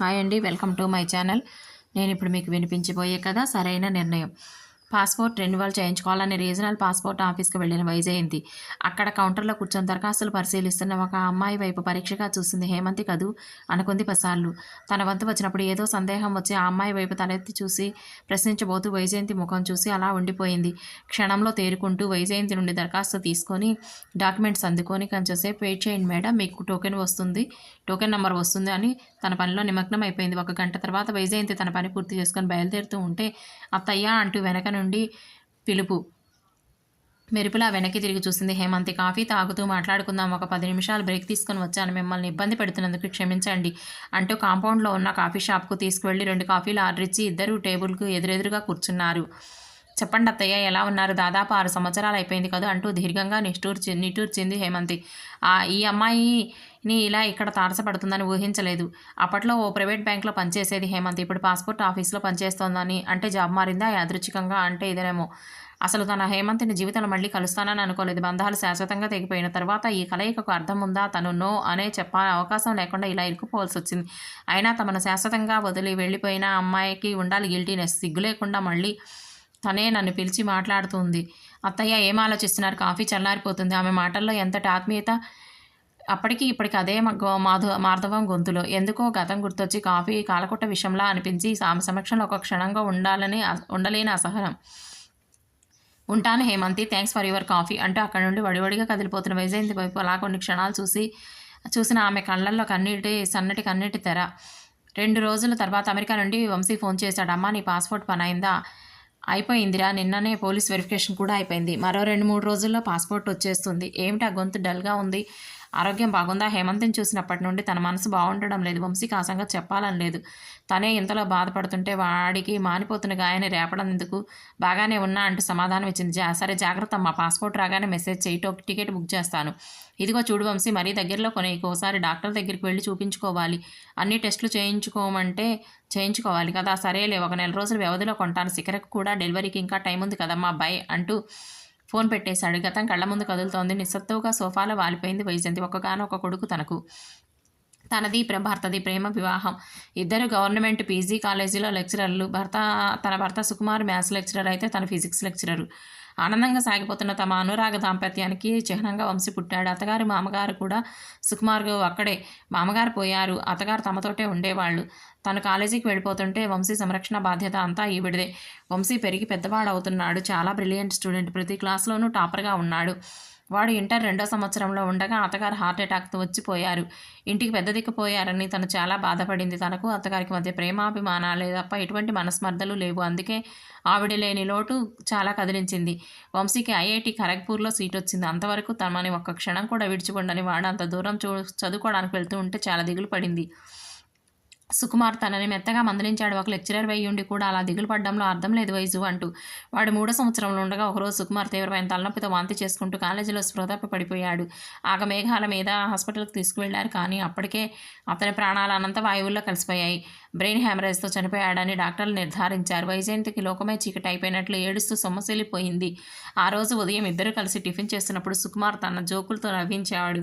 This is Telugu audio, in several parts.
హాయ్ అండి వెల్కమ్ టు మై ఛానల్. నేను ఇప్పుడు మీకు వినిపించబోయే కదా సరైన నిర్ణయం. పాస్పోర్ట్ రెన్యువల్ చేయించుకోవాలని రీజనల్ పాస్పోర్ట్ ఆఫీస్కి వెళ్ళిన వైజయంతి అక్కడ కౌంటర్లో కూర్చొని దరఖాస్తులు పరిశీలిస్తున్న ఒక అమ్మాయి వైపు పరీక్షగా చూసింది హేమంతి కదూ? అనుకుంది పసార్లు తన వంతు వచ్చినప్పుడు ఏదో సందేహం వచ్చి ఆ అమ్మాయి వైపు తలెత్తి చూసి ప్రశ్నించబోతూ వైజయంతి ముఖం చూసి అలా ఉండిపోయింది. క్షణంలో తేరుకుంటూ వైజయంతి నుండి దరఖాస్తు తీసుకొని డాక్యుమెంట్స్ అందుకొని కొంచెంసేపు వెయిట్ చేయండి మేడం మీకు టోకెన్ వస్తుంది. టోకెన్ నెంబర్ వస్తుంది అని తన పనిలో నిమగ్నం అయిపోయింది ఒక గంట తర్వాత వైజయంతి తన పని పూర్తి చేసుకొని బయలుదేరుతూ ఉంటే అత్తయ్య అంటూ వెనక నుండి పిలుపు. మెరుపులా వెనక్కి తిరిగి చూసింది హేమంతి. కాఫీ తాగుతూ మాట్లాడుకుందాం. ఒక పది నిమిషాలు బ్రేక్ తీసుకొని వచ్చాను. మిమ్మల్ని ఇబ్బంది పెడుతున్నందుకు క్షమించండి అంటూ కాంపౌండ్లో ఉన్న కాఫీ షాప్కు తీసుకువెళ్ళి రెండు కాఫీలు ఆర్డర్ ఇచ్చి ఇద్దరు టేబుల్కు ఎదురెదురుగా కూర్చున్నారు. చెప్పండి అత్తయ్య ఎలా ఉన్నారు? దాదాపు ఆరు సంవత్సరాలు అయిపోయింది కదా అంటూ దీర్ఘంగా నిష్ఠూర్చి నిట్టూర్చింది హేమంతి. ఆ ఈ అమ్మాయిని ఇలా ఇక్కడ తారసపడుతుందని ఊహించలేదు. అప్పట్లో ఓ ప్రైవేట్ బ్యాంక్లో పనిచేసేది హేమంత్. ఇప్పుడు పాస్పోర్ట్ ఆఫీస్లో పనిచేస్తోందని అంటే జాబ్ మారిందా? యాదృచ్ఛికంగా అంటే ఇదేనేమో. అసలు తన హేమంతిని జీవితంలో మళ్ళీ కలుస్తానని అనుకోలేదు. బంధాలు శాశ్వతంగా తెగిపోయిన తర్వాత ఈ కలయికకు అర్థం ఉందా? తను నో అనే చెప్ప అవకాశం లేకుండా ఇలా ఇరుక్కుపోవాల్సి వచ్చింది. అయినా తమను శాశ్వతంగా వదిలి వెళ్ళిపోయిన అమ్మాయికి ఉండాలి గిల్టీనెస్. సిగ్గు లేకుండా మళ్ళీ తనే నన్ను పిలిచి మాట్లాడుతుంది. అత్తయ్య ఏం ఆలోచిస్తున్నారు? కాఫీ చల్లారిపోతుంది. ఆమె మాటల్లో ఎంతటి ఆత్మీయత? అప్పటికి ఇప్పటికి అదే మాధు మార్ధవం గొంతులో. ఎందుకో గతం గుర్తొచ్చి కాఫీ కాలకుట్ట విషయంలా అనిపించి ఆమె సమక్షంలో ఒక క్షణంగా ఉండాలని ఉండలేని అసహనం. ఉంటాను Hemanthi thanks for your coffee అంటూ అక్కడ నుండి వడివడిగా కదిలిపోతున్న వైజయంతి వైపు అలా కొన్ని క్షణాలు చూసి చూసిన ఆమె కళ్ళల్లో కన్నీటి సన్నటి కన్నీటి తెర. రెండు రోజుల తర్వాత అమెరికా నుండి వంశీ ఫోన్ చేశాడు. అమ్మ నీ పాస్పోర్ట్ పని అయిందా? అయిపోయిందిరా నిన్ననే పోలీస్ వెరిఫికేషన్ కూడా అయిపోయింది. మరో రెండు మూడు రోజుల్లో పాస్పోర్ట్ వచ్చేస్తుంది. ఏమిటి ఆ గొంతు డల్గా ఉంది? ఆరోగ్యం బాగుందా? హేమంత్ని చూసినప్పటి నుండి తన మనసు బాగుండడం లేదు. వంశీకి ఆ సంగతి చెప్పాలని లేదు. తనే ఇంతలో బాధపడుతుంటే వాడికి మానిపోతున్న గాయని రేపడం ఎందుకు బాగానే ఉన్నా అంటూ సమాధానం ఇచ్చింది. జా సరే జాగ్రత్త మా పాస్పోర్ట్ రాగానే మెసేజ్ చేయి టికెట్ బుక్ చేస్తాను. ఇదిగో చూడు వంశీ మరీ దగ్గరలో కొని ఒకసారి డాక్టర్ దగ్గరికి వెళ్ళి చూపించుకోవాలి. అన్ని టెస్టులు చేయించుకోమంటే చేయించుకోవాలి కదా. సరేలే ఒక నెల రోజుల వ్యవధిలో కొంటాను. శిఖరకు కూడా డెలివరీకి ఇంకా టైం ఉంది కదమ్మా. బై అంటూ ఫోన్ పెట్టేశాడు. గతం కళ్ళ ముందు కదులుతోంది. నిస్సత్తువుగా సోఫాలో వాలిపోయింది వైజంతి ఒక్కగానో ఒక కొడుకు తనకు. తనది భర్తది ప్రేమ వివాహం. ఇద్దరు గవర్నమెంట్ పీజీ కాలేజీలో లెక్చరర్లు. భర్త తన భర్త సుకుమార్ మ్యాథ్స్ లెక్చరర్ అయితే తన ఫిజిక్స్ లెక్చరరు. ఆనందంగా సాగిపోతున్న తమ అనురాగ దాంపత్యానికి చిహ్నంగా వంశీ పుట్టాడు. అత్తగారు మామగారు కూడా సుకుమార్ అక్కడే. మామగారు పోయారు. అత్తగారు తమతోటే ఉండేవాళ్ళు. తను కాలేజీకి వెళ్ళిపోతుంటే వంశీ సంరక్షణ బాధ్యత అంతా ఈవిడిదే. వంశీ పెరిగి పెద్దవాడు అవుతున్నాడు చాలా బ్రిలియంట్ స్టూడెంట్ ప్రతి క్లాస్లోనూ టాపర్గా ఉన్నాడు. వాడు ఇంటర్ రెండో సంవత్సరంలో ఉండగా అత్తగారు హార్ట్ అటాక్తో వచ్చిపోయారు. ఇంటికి పెద్ద దిక్కుపోయారని తను చాలా బాధపడింది. తనకు అత్తగారికి మధ్య ప్రేమాభిమానాలే తప్ప ఎటువంటి మనస్మర్ధలు లేవు. అందుకే ఆవిడ లేని లోటు చాలా కదిలించింది. వంశీకి ఐఐటి ఖరగ్పూర్లో సీట్ వచ్చింది. అంతవరకు తమని ఒక్క క్షణం కూడా విడిచిపోండని వాడు అంత దూరం చూ చదువుకోవడానికి వెళ్తూ ఉంటే చాలా దిగులు పడింది. సుకుమార్ తనని మెత్తగా మందలించాడు. ఒక లెక్చరర్ వై ఉండి కూడా అలా దిగులు పడ్డంలో అర్థం లేదు వయసు అంటూ. వాడు మూడో సంవత్సరంలో ఉండగా ఒకరోజు సుకుమార్ తీవ్రమైన తలనొప్పితో వాంతి చేసుకుంటూ కాలేజీలో స్పృహతప్పి పడిపోయాడు. ఆగ మేఘాల మీద హాస్పిటల్కి తీసుకువెళ్ళారు కానీ అప్పటికే అతని ప్రాణాలు అనంత వాయువుల్లో కలిసిపోయాయి. బ్రెయిన్ హ్యామరేజ్తో చనిపోయాడని డాక్టర్లు నిర్ధారించారు. వైజయంతికి లోకమే చీకటి అయిపోయినట్లు ఏడుస్తూ సొమ్మసిల్లిపోయింది. ఆ రోజు ఉదయం ఇద్దరు కలిసి టిఫిన్ చేస్తున్నప్పుడు సుకుమార్ తన జోకులతో నవ్వించాడు.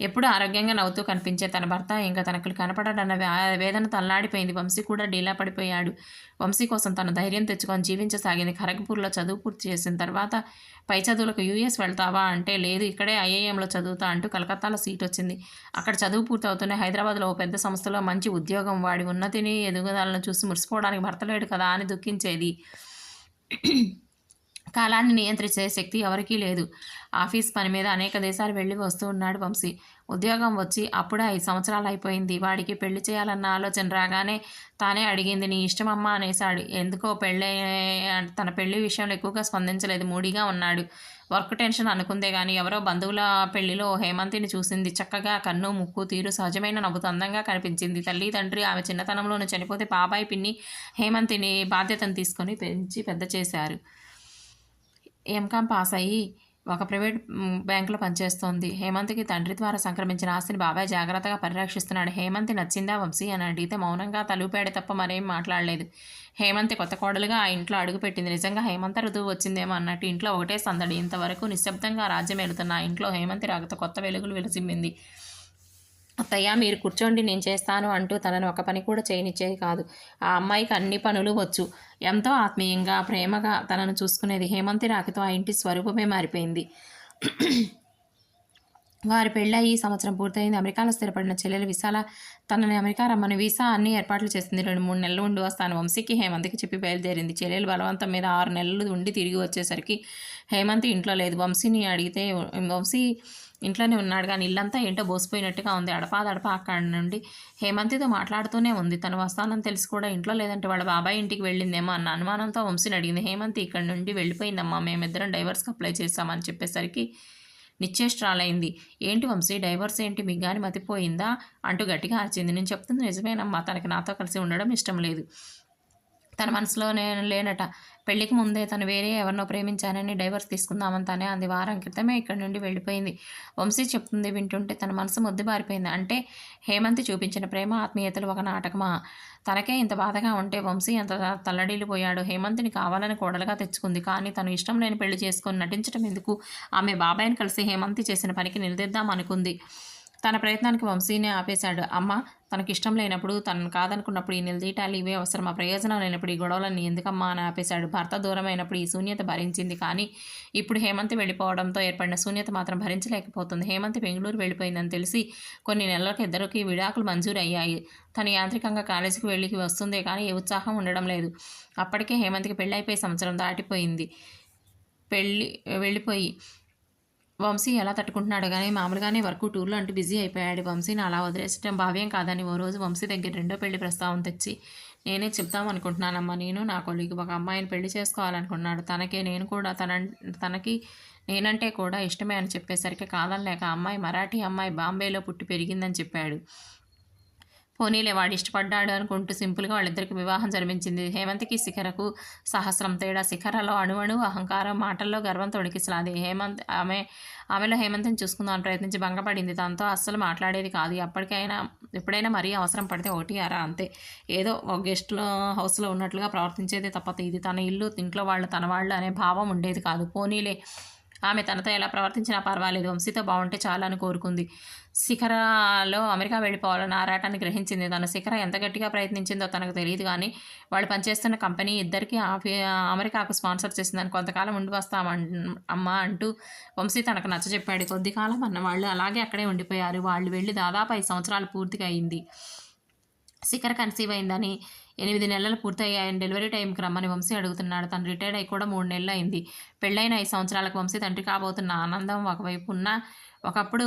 ఎప్పుడు ఆరోగ్యంగా నవ్వుతూ కనిపించే తన భర్త ఇంకా తనకు కనపడడన్న వేదన తల్లాడిపోయింది వంశీ కూడా డీలా పడిపోయాడు. వంశీ కోసం తన ధైర్యం తెచ్చుకొని జీవించసాగింది. ఖరగ్పూర్లో చదువు పూర్తి చేసిన తర్వాత పై చదువులకు యూఎస్ వెళ్తావా అంటే లేదు ఇక్కడే ఐఏఎంలో చదువుతా అంటూ కలకత్తాలో సీట్ వచ్చింది. అక్కడ చదువు పూర్తి అవుతూనే హైదరాబాద్లో ఓ పెద్ద సంస్థలో మంచి ఉద్యోగం వాడి ఉన్నతిని ఎదుగుదలను చూసి మురిసిపోవడానికి భర్త లేడు కదా అని దుఃఖించేది. కాలాన్ని నియంత్రించే శక్తి ఎవరికీ లేదు. ఆఫీస్ పని మీద అనేక దేశాలు వెళ్ళి వస్తూ ఉన్నాడు వంశీ. ఉద్యోగం వచ్చి అప్పుడే ఐదు సంవత్సరాలు అయిపోయింది. వాడికి పెళ్ళి చేయాలన్న ఆలోచన రాగానే తానే అడిగింది నీ ఇష్టమమ్మా అనేసాడు ఎందుకో పెళ్ళి తన పెళ్ళి విషయంలో ఎక్కువగా స్పందించలేదు. మూడిగా ఉన్నాడు. వర్క్ టెన్షన్ అనుకుందే కానీ ఎవరో బంధువుల పెళ్ళిలో హేమంతిని చూసింది. చక్కగా కన్ను ముక్కు తీరు సహజమైన నవ్వుతో అందంగా కనిపించింది. తల్లి తండ్రి ఆమె చిన్నతనంలోనే చనిపోతే బాబాయ్ పిన్ని హేమంతిని బాధ్యతను తీసుకొని పెంచి పెద్ద చేశారు. ఎంకామ్ పాస్ అయ్యి ఒక ప్రైవేట్ బ్యాంకులో పనిచేస్తోంది. హేమంత్కి తండ్రి ద్వారా సంక్రమించిన ఆస్తిని బాబాయ్ జాగ్రత్తగా పరిరక్షిస్తున్నాడు. హేమంతి నచ్చిందా వంశీ అని అడిగితే మౌనంగా తలుపేడ తప్ప మరేం మాట్లాడలేదు. హేమంతి కొత్త కోడలుగా ఆ ఇంట్లో అడుగుపెట్టింది నిజంగా హేమంత ఋతువు వచ్చిందేమో అన్నట్టు ఇంట్లో ఒకటే సందడి. ఇంతవరకు నిశ్శబ్దంగా రాజ్యం వెళుతున్న ఆ ఇంట్లో హేమంతి రాకతో కొత్త వెలుగులు వెలిసిమ్మింది అత్తయ్య మీరు కూర్చోండి నేను చేస్తాను అంటూ తనను ఒక పని కూడా చేయనిచ్చేది కాదు. ఆ అమ్మాయికి అన్ని పనులు వచ్చు. ఎంతో ఆత్మీయంగా ప్రేమగా తనను చూసుకునేది హేమంతి రాకతో ఆ ఇంటి స్వరూపమే మారిపోయింది. వారి పెళ్ళి ఈ సంవత్సరం పూర్తయింది. అమెరికాలో స్థిరపడిన చెల్లెలు విశాల తనని అమెరికా రమ్మని వీసా అన్ని ఏర్పాట్లు చేసింది. రెండు మూడు నెలలు ఉండి వస్తాను. వంశీకి హేమంత్కి చెప్పి బయలుదేరింది. చెల్లెలు బలవంతం మీద ఆరు నెలలు ఉండి తిరిగి వచ్చేసరికి హేమంత్ ఇంట్లో లేదు. వంశీని అడిగితే వంశీ ఇంట్లోనే ఉన్నాడు. కానీ ఇల్లంతా ఏంటో బోసిపోయినట్టుగా ఉంది. అడపాదడప అక్కడ నుండి హేమంతితో మాట్లాడుతూనే ఉంది. తను వస్తానని తెలిసి కూడా ఇంట్లో లేదంటే వాళ్ళ బాబాయ్ ఇంటికి వెళ్ళిందేమో అన్న అనుమానంతో వంశీని అడిగింది. హేమంతి ఇక్కడ నుండి వెళ్ళిపోయిందమ్మా. మేమిద్దరం డైవర్స్కి అప్లై చేస్తామని చెప్పేసరికి నిశ్చేష్ట్రాలైంది ఏంటి వంశీ? డైవర్స్ ఏంటి? మీకు కానీ మతిపోయిందా? అంటూ గట్టిగా అరిచింది. నేను చెప్తుంది నిజమేనమ్మా. తనకి నాతో కలిసి ఉండడం ఇష్టం లేదు. తన మనసులో నేను లేనట. పెళ్ళికి ముందే తను వేరే ఎవరినో ప్రేమించానని డైవర్స్ తీసుకుందామని తనే అంది. వారం క్రితమే ఇక్కడి నుండి వెళ్ళిపోయింది. వంశీ చెప్తుంది వింటుంటే తన మనసు ముద్దుబారిపోయింది అంటే హేమంతి చూపించిన ప్రేమ ఆత్మీయతలు ఒక నాటకమా? తనకే ఇంత బాధగా ఉంటే వంశీ అంత తల్లడిల్లిపోయాడు. హేమంతిని కావాలని కోడలుగా తెచ్చుకుంది. కానీ తను ఇష్టం లేని పెళ్ళి చేసుకొని నటించడం ఎందుకు? ఆమె బాబాయ్ని కలిసి హేమంతి చేసిన పనికి నిలదీద్దాం అనుకుంది. తన ప్రయత్నానికి వంశీనే ఆపేశాడు. అమ్మ తనకిష్టం లేనప్పుడు తనను కాదనుకున్నప్పుడు ఈ నిలదీయటాలు ఇవే అవసరం ఆ ప్రయోజనం లేనప్పుడు ఈ గొడవలన్నీ ఎందుకమ్మా అని ఆపేశాడు. భర్త దూరమైనప్పుడు ఈ శూన్యత భరించింది కానీ ఇప్పుడు హేమంత్ వెళ్ళిపోవడంతో ఏర్పడిన శూన్యత మాత్రం భరించలేకపోతుంది. హేమంత్ బెంగళూరు వెళ్ళిపోయిందని తెలిసి కొన్ని నెలలకు ఇద్దరికి విడాకులు మంజూరు అయ్యాయి తను యాంత్రికంగా కాలేజీకి వెళ్ళి వస్తుందే కానీ ఏ ఉత్సాహం ఉండడం లేదు. అప్పటికే హేమంత్కి పెళ్ళైపోయి సంవత్సరం దాటిపోయింది. పెళ్ళి వెళ్ళిపోయి వంశీ ఎలా తట్టుకుంటున్నాడు కానీ మామూలుగానే వర్క్ టూర్లో అంటూ బిజీ అయిపోయాడు. వంశీని అలా వదిలేసడం భావ్యం కాదని ఓ రోజు వంశీ దగ్గర రెండో పెళ్ళి ప్రస్తావం తెచ్చి నేనే చెప్తాం అనుకుంటున్నానమ్మా నేను నా కొలికి ఒక అమ్మాయిని పెళ్ళి చేసుకోవాలనుకున్నాడు తనకే నేను కూడా తన తనకి నేనంటే కూడా ఇష్టమే అని చెప్పేసరికి కాదనలేక అమ్మాయి మరాఠీ అమ్మాయి బాంబేలో పుట్టి పెరిగిందని చెప్పాడు. పోనీలే వాడు ఇష్టపడ్డాడు అనుకుంటూ సింపుల్గా వాళ్ళిద్దరికి వివాహం జరిపించింది. హేమంత్కి శిఖరకు సహస్రం తేడా శిఖరలో అణువణు అహంకారం మాటల్లో గర్వం తొడికిసలాది హేమంత్ ఆమె ఆమెలో హేమంత్ని చూసుకుందామని ప్రయత్నించి భంగపడింది. దాంతో అస్సలు మాట్లాడేది కాదు. ఎప్పటికైనా ఎప్పుడైనా మరీ అవసరం పడితే ఒకటి అరా అంతే. ఏదో ఒక గెస్ట్లో హౌస్లో ఉన్నట్లుగా ప్రవర్తించేది తప్ప ఇది తన ఇల్లు ఇంట్లో వాళ్ళు తన వాళ్ళు అనే భావం ఉండేది కాదు. పోనీలే ఆమె తనతో ఎలా ప్రవర్తించినా పర్వాలేదు. వంశీతో బాగుంటే చాలని కోరుకుంది. శిఖరలో అమెరికా వెళ్ళిపోవాలని ఆరాటాన్ని గ్రహించింది. తన శిఖర ఎంత గట్టిగా ప్రయత్నించిందో తనకు తెలియదు కానీ వాళ్ళు పనిచేస్తున్న కంపెనీ ఇద్దరికి అమెరికాకు స్పాన్సర్ చేసిందని కొంతకాలం ఉండి వస్తామన్ అమ్మా అంటూ వంశీ తనకు నచ్చజెప్పాడు కొద్ది కాలం అన్న వాళ్ళు అలాగే అక్కడే ఉండిపోయారు. వాళ్ళు వెళ్ళి దాదాపు ఐదు సంవత్సరాలు పూర్తిగా అయింది. శిఖర కన్సీవ్ అయిందని ఎనిమిది నెలలు పూర్తయ్యాయని డెలివరీ టైంకి రమ్మని వంశీ అడుగుతున్నాడు. తను రిటైర్డ్ అయి కూడా మూడు నెలలు అయింది పెళ్ళైన ఐదు సంవత్సరాలకు వంశీ తండ్రి కాబోతున్న ఆనందం ఒకవైపు ఉన్న ఒకప్పుడు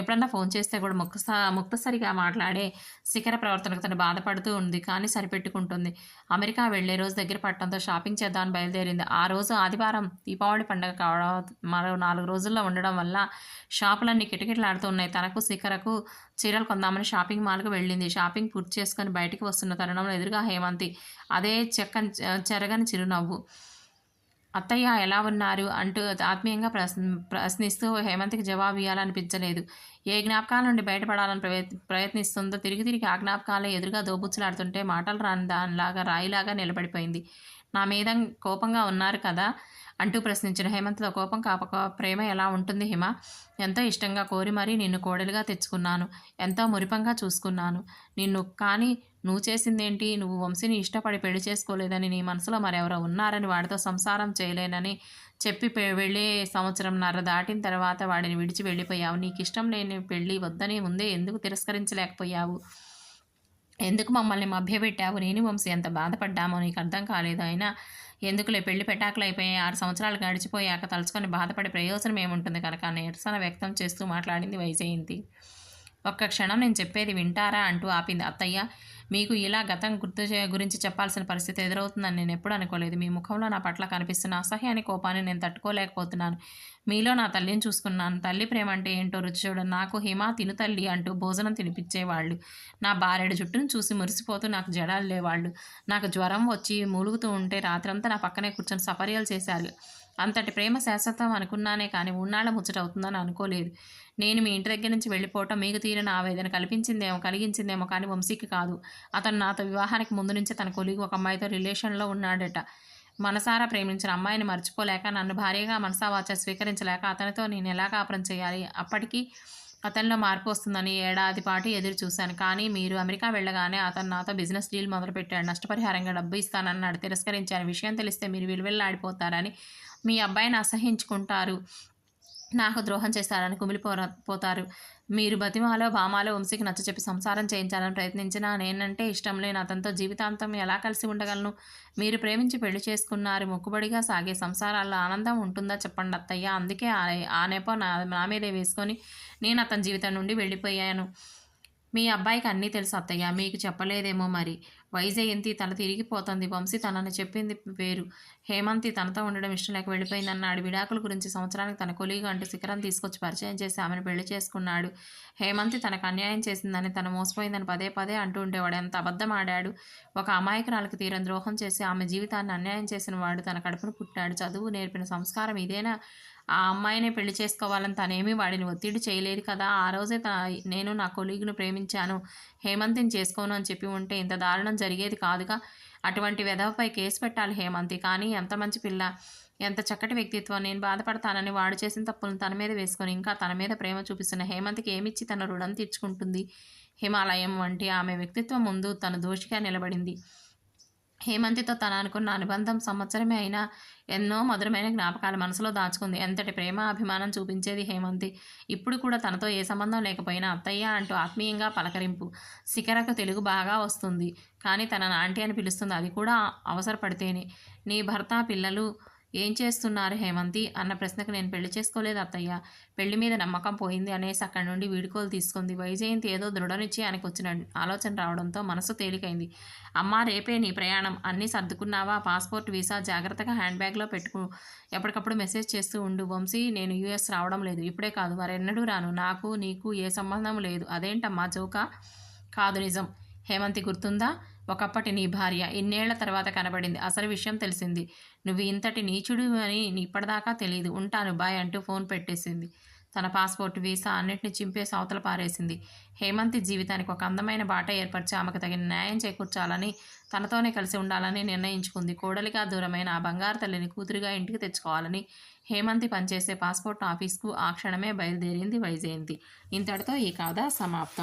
ఎప్పుడన్నా ఫోన్ చేస్తే కూడా ముక్త ముక్తసరిగా మాట్లాడే శిఖర ప్రవర్తనకు తను బాధపడుతూ ఉంది కానీ సరిపెట్టుకుంటుంది. అమెరికా వెళ్ళే రోజు దగ్గర పట్టడంతో షాపింగ్ చేద్దామని బయలుదేరింది. ఆ రోజు ఆదివారం దీపావళి పండుగ కావడం మరో నాలుగు రోజుల్లో ఉండడం వల్ల షాపులన్నీ కిటకిటలాడుతున్నాయి తనకు శిఖరకు చీరలు కొందామని షాపింగ్ మాల్కు వెళ్ళింది. షాపింగ్ పూర్తి చేసుకొని బయటికి వస్తున్న తరుణంలో ఎదురుగా హేమంతి అదే చెక్క చెరగని చిరునవ్వు. అత్తయ్య ఎలా ఉన్నారు? అంటూ ఆత్మీయంగా ప్రశ్న ప్రశ్నిస్తూ హేమంత్కి జవాబు ఇవ్వాలనిపించలేదు ఏ జ్ఞాపకాల నుండి బయటపడాలని ప్రయత్నిస్తుందో తిరిగి తిరిగి ఆ జ్ఞాపకాలే ఎదురుగా దోబుచ్చులాడుతుంటే మాటలు రాని దానిలాగా రాయిలాగా నిలబడిపోయింది. నా మీద కోపంగా ఉన్నారు కదా అంటూ ప్రశ్నించిన హేమంత్తో కోపం కాపక ప్రేమ ఎలా ఉంటుంది హిమ? ఎంతో ఇష్టంగా కోరి మరీ నిన్ను కోడలుగా తెచ్చుకున్నాను. ఎంతో మురిపంగా చూసుకున్నాను. నిన్ను కానీ నువ్వు చేసిందేంటి? నువ్వు వంశీని ఇష్టపడి పెళ్ళి చేసుకోలేదని నీ మనసులో మరెవరో ఉన్నారని వాడితో సంసారం చేయలేనని చెప్పి వెళ్ళే సంవత్సరంన్నర దాటిన తర్వాత వాడిని విడిచి వెళ్ళిపోయావు. నీకు ఇష్టం లేని పెళ్ళి వద్దని ముందే ఎందుకు తిరస్కరించలేకపోయావు? ఎందుకు మమ్మల్ని మభ్యపెట్టావు? నేను వంశీ ఎంత బాధపడ్డామో నీకు అర్థం కాలేదు అయినా ఎందుకులే పెళ్ళి పెటాకులు అయిపోయి ఆరు సంవత్సరాలు గడిచిపోయాక తలుచుకొని బాధపడే ప్రయోజనం ఏముంటుంది కనుక? నిరసన వ్యక్తం చేస్తూ మాట్లాడింది వైజయంతి. ఒక్క క్షణం నేను చెప్పేది వింటారా? అంటూ ఆపింది. అత్తయ్య మీకు ఇలా గతం గుర్తు గురించి చెప్పాల్సిన పరిస్థితి ఎదురవుతుందని నేను ఎప్పుడు అనుకోలేదు. మీ ముఖంలో నా పట్ల కనిపిస్తున్న అసహ్యాన్ని కోపాన్ని నేను తట్టుకోలేకపోతున్నాను. మీలో నా తల్లిని చూసుకున్నాను. తల్లి ప్రేమ అంటే ఏంటో రుచి చూడ. నాకు హిమా తిను తల్లి అంటూ భోజనం తినిపించేవాళ్ళు. నా భార్యడు జుట్టును చూసి మురిసిపోతూ నాకు జడాలు లేవాళ్ళు. నాకు జ్వరం వచ్చి మూలుగుతూ ఉంటే రాత్రంతా నా పక్కనే కూర్చొని సపర్యలు చేశారు. అంతటి ప్రేమ శాశ్వతం అనుకున్నానే కానీ ఉన్నాళ్ళ ముచ్చట అవుతుందని అనుకోలేదు. నేను మీ ఇంటి దగ్గర నుంచి వెళ్ళిపోవటం మీకు తీరిన ఆవేదన కల్పించిందేమో కలిగించిందేమో కానీ వంశీకి కాదు. అతను నాతో వివాహానికి ముందు నుంచే తన కొలిగి ఒక అమ్మాయితో రిలేషన్లో ఉన్నాడట. మనసారా ప్రేమించిన అమ్మాయిని మర్చిపోలేక నన్ను భార్యగా మనసావాచ స్వీకరించలేక అతనితో నేను ఎలా కాపురం చేయాలి? అప్పటికి అతనిలో మార్పు వస్తుందని ఏడాది పాటు ఎదురు చూశాను. కానీ మీరు అమెరికా వెళ్ళగానే అతను నాతో బిజినెస్ డీల్ మొదలుపెట్టాడు నష్టపరిహారంగా డబ్బు ఇస్తానన్నాడు. తిరస్కరించాను. విషయం తెలిస్తే మీరు విలువెల్లాడిపోతారని మీ అబ్బాయిని అసహించుకుంటారు. నాకు ద్రోహం చేస్తారని కుమిలిపో పోతారు మీరు బతిమాలో భామాలో వంశీకి నచ్చచెప్పి సంసారం చేయించాలని ప్రయత్నించినా నేనంటే ఇష్టం లేని అతనితో జీవితాంతం ఎలా కలిసి ఉండగలను? మీరు ప్రేమించి పెళ్ళి చేసుకున్నారు మొక్కుబడిగా సాగే సంసారాల్లో ఆనందం ఉంటుందా చెప్పండి అత్తయ్య. అందుకే ఆ- ఆ నెపో నా నా మీదే వేసుకొని నేను అతని జీవితం నుండి వెళ్ళిపోయాను. మీ అబ్బాయికి అన్నీ తెలుసు అత్తయ్య. మీకు చెప్పలేదేమో మరి. వైజయంతి తన తిరిగిపోతుంది. వంశీ తనని చెప్పింది పేరు హేమంతి తనతో ఉండడం ఇష్టం లేక వెళ్ళిపోయిందన్నాడు. విడాకుల గురించి సంవత్సరానికి తన కొలీగా అంటూ శిఖరం తీసుకొచ్చి పరిచయం చేసి ఆమెను పెళ్ళి చేసుకున్నాడు. హేమంతి తనకు అన్యాయం చేసిందని తను మోసపోయిందని పదే పదే అంటూ ఉండేవాడు. ఎంత అబద్ధం ఆడాడు. ఒక అమాయకురాలకు తీరం ద్రోహం చేసి ఆమె జీవితాన్ని అన్యాయం చేసిన వాడు తన కడుపును పుట్టాడు. చదువు నేర్పిన సంస్కారం ఇదేనా? ఆ అమ్మాయినే పెళ్ళి చేసుకోవాలని తనేమీ వాడిని ఒత్తిడి చేయలేదు కదా. ఆ రోజే నేను నా కొలీగును ప్రేమించాను. హేమంతిని చేసుకోను అని చెప్పి ఉంటే ఇంత దారుణం జరిగేది కాదుగా. అటువంటి వెధవపై కేసు పెట్టాలి హేమంతి. కానీ ఎంత మంచి పిల్ల ఎంత చక్కటి వ్యక్తిత్వం. నేను బాధపడతానని వాడు చేసిన తప్పులను తన మీద వేసుకొని ఇంకా తన మీద ప్రేమ చూపిస్తున్న హేమంతికి ఏమిచ్చి తన రుణం తీర్చుకుంటుంది? హిమాలయం వంటి ఆమె వ్యక్తిత్వం ముందు తను దోషిగా నిలబడింది. హేమంతితో తన అనుకున్న అనుబంధం సంవత్సరమే అయినా ఎన్నో మధురమైన జ్ఞాపకాలు మనసులో దాచుకుంది. ఎంతటి ప్రేమ అభిమానం చూపించేది హేమంతి? ఇప్పుడు కూడా తనతో ఏ సంబంధం లేకపోయినా అత్తయ్య అంటూ ఆత్మీయంగా పలకరింపు శిఖరకు తెలుగు బాగా వస్తుంది. కానీ తన ఆంటీ అని పిలుస్తుంది. అది కూడా అవసరపడితేనే. నీ భర్త పిల్లలు ఏం చేస్తున్నారు హేమంతి అన్న ప్రశ్నకు నేను పెళ్ళి చేసుకోలేదు అత్తయ్య. పెళ్ళి మీద నమ్మకం పోయింది అనేసి అక్కడి నుండి వీడుకోలు తీసుకుంది. వైజయంతి ఏదో దృఢనిశ్చయానికి వచ్చిన ఆలోచన రావడంతో మనసు తేలికైంది. అమ్మా రేపే నీ ప్రయాణం. అన్నీ సర్దుకున్నావా? పాస్పోర్ట్ వీసా జాగ్రత్తగా హ్యాండ్ బ్యాగ్లో పెట్టుకు. ఎప్పటికప్పుడు మెసేజ్ చేస్తూ ఉండు వంశీ. నేను యూఎస్ రావడం లేదు. ఇప్పుడే కాదు. మరెన్నడూ రాను. నాకు నీకు ఏ సంబంధం లేదు. అదేంటమ్మా? జోకా? కాదు. నిజం. హేమంతి గుర్తుందా? ఒకప్పటి నీ భార్య ఇన్నేళ్ళ తర్వాత కనబడింది. అసలు విషయం తెలిసింది. నువ్వు ఇంతటి నీచుడు అని ఇప్పటిదాకా తెలియదు ఉంటాను బాయ్ అంటూ ఫోన్ పెట్టేసింది. తన పాస్పోర్ట్ వీసా అన్నింటిని చింపేసి అవతల పారేసింది. హేమంతి జీవితానికి ఒక అందమైన బాట ఏర్పరిచి ఆమెకు తగిన న్యాయం చేకూర్చాలని తనతోనే కలిసి ఉండాలని నిర్ణయించుకుంది. కోడలిగా దూరమైన ఆ బంగారు తల్లిని కూతురుగా ఇంటికి తెచ్చుకోవాలని హేమంతి పనిచేసే పాస్పోర్ట్ ఆఫీస్కు ఆ క్షణమే బయలుదేరింది వైజయంతి. ఇంతటితో ఈ కథ సమాప్తం.